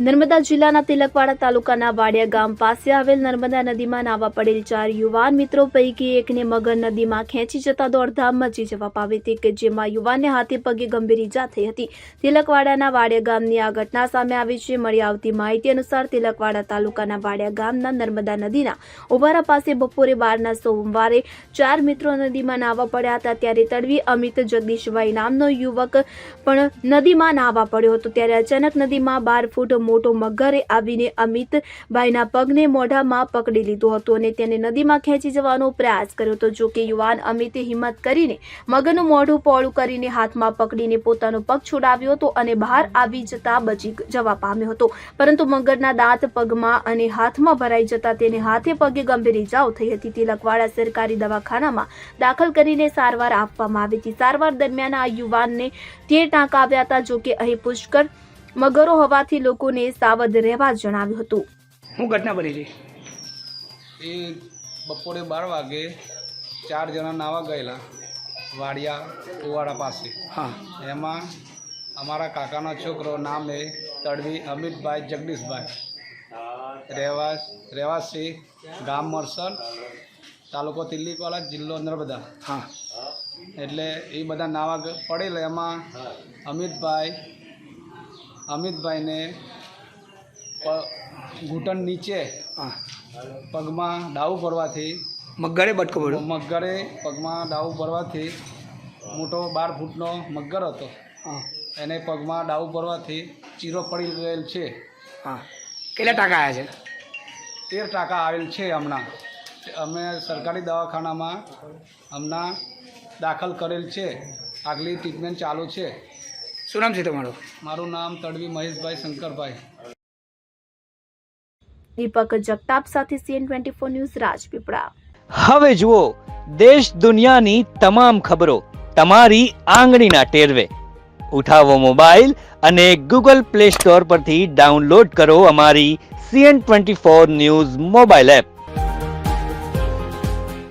નર્મદા જિલ્લાના તિલકવાડા તાલુકાના વાડિયા ગામ પાસે આવેલ નર્મદા નદીમાં નાવા પડેલ ચાર યુવાન મિત્રો પૈકી એકને મગર નદીમાં ખેંચી જતા દોડધામ મચી જવા પામી હતી કે જેમાં યુવાનને હાથે પગે ગંભીર ઈજા થઈ હતી. તિલકવાડાના વાડિયા ગામની આ ઘટના સામે આવી છે. મળી આવતી માહિતી અનુસાર તિલકવાડા તાલુકાના વાડિયા ગામના નર્મદા નદીના ઉભારા પાસે બપોરે બારના સોમવારે ચાર મિત્રો નદીમાં નાહવા પડ્યા હતા. ત્યારે તડવી અમિત જગદીશભાઈ નામનો યુવક પણ નદીમાં નાહવા પડ્યો હતો. ત્યારે અચાનક નદીમાં બાર ફૂટ મોટો મગરે આવીને અમિતભાઈના પગને મોઢામાં પકડી લીધો હતો અને તેને નદીમાં ખેંચી જવાનો પ્રયાસ કર્યો હતો. જો કે યુવાન અમિતે હિંમત કરીને મગરનું મોઢું પોળું કરીને હાથમાં પકડીને પોતાનો પગ છોડાવ્યો હતો અને બહાર આવી જતા બચી જવા પામ્યો હતો. પરંતુ મગરના દાંત પગમાં અને હાથમાં ભરાઈ જતા તેને હાથે પગે ગંભીર ઇજાઓ થઈ હતી. તિલકવાડા સરકારી દવાખાનામાં દાખલ કરીને સારવાર આપવામાં આવી હતી. સારવાર દરમિયાન આ યુવાનને તેર ટાંકા આવ્યા હતા. જોકે અહીં પુષ્કળ મગરો હોવાથી લોકોને સાવધ રહેવા જણાવ્યું હતું. શું ઘટના બની છે એ બપોરે બાર વાગે ચાર જણા નાવા ગયેલા વાડિયા કુવાડા પાસે. હા. એમાં અમારા કાકાનો છોકરો નામ એ તડવી અમિતભાઈ જગદીશભાઈ. રહેવાસ રહેવાસી ગામ મરસલ તાલુકો તિલ્લીકવાલા જિલ્લો નર્મદા. હા. એટલે એ બધા નાવા ગ- પડેલા. એમાં અમિતભાઈ અમિતભાઈને ઘૂંટણ નીચે પગમાં દાવ પડવાથી મગરે બટકો પડ્યો? મગરે પગમાં દાવ પડવાથી મોટો બાર ફૂટનો મગર હતો. હા. એને પગમાં દાવ પડવાથી ચીરો પડી ગયેલ છે. હા. કેટલા ટાંકા આવ્યા છે? તેર ટાંકા આવેલ છે હમણાં. અમે સરકારી દવાખાનામાં હમણાં દાખલ કરેલ છે. આગલી ટ્રીટમેન્ટ ચાલુ છે. શું નામ છે તમારું? મારું નામ તડવી મહેશભાઈ શંકરભાઈ. દીપક જગતાપ સાથે CN twenty four news Rajpipla. હવે જુઓ દેશ દુનિયાની તમામ ખબરો તમારી આંગળીના ટેરવે. ઉઠાવો મોબાઈલ અને ગૂગલ પ્લે સ્ટોર પરથી ડાઉનલોડ કરો અમારી CN twenty four news mobile app.